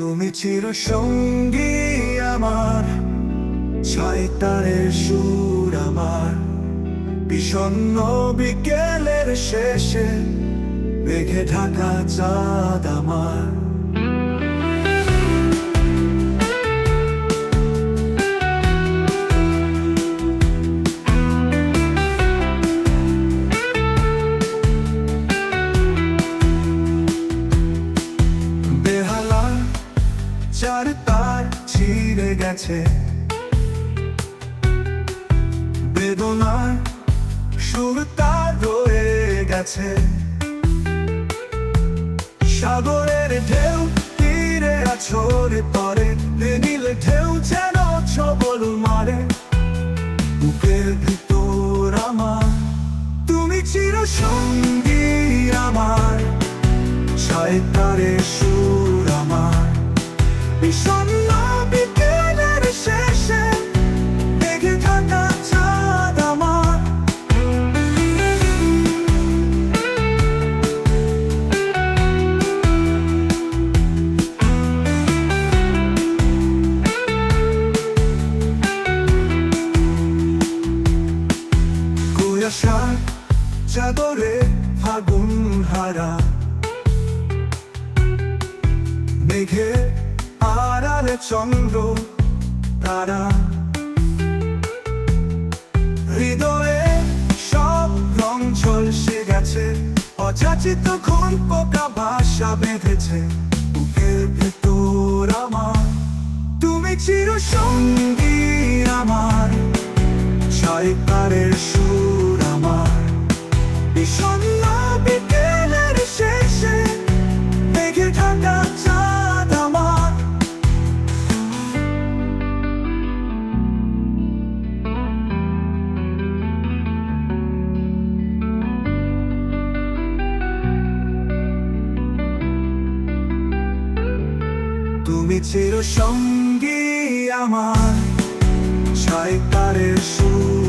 তুমি চির সঙ্গী আমার শয়তানের সুর আমার। বিষণ্ন বিকেলের শেষে মেঘে ঢাকা চাঁদ আমার। চার তার ছিঁড়ে গেছে। বেদনার সুর তার রয়ে গেছে। সাগরের ঢেউ তীরে পড়ে, নীলে ঢেউ যেন ছবল মারে। বুকের ভিতর আমার, তুমি চির সঙ্গী আমার শয়তারে সুর কুয়াশার চাদরে ফাগুন হারা। মেঘে আড়ালে চন্দ্র তারা। হৃদয়ে সব রং ঝলসে গেছে, অযাচিত খুন পোকা ভাষা বেঁধেছে। বুকের ভেতর আমার, তুমি চির সঙ্গী আমার। ছয়কারের সুর বিষণ্ণ বিকেলের আমার তুমি চির সঙ্গী আমার। ছয়কারের সুর আমার বিষণ্ণ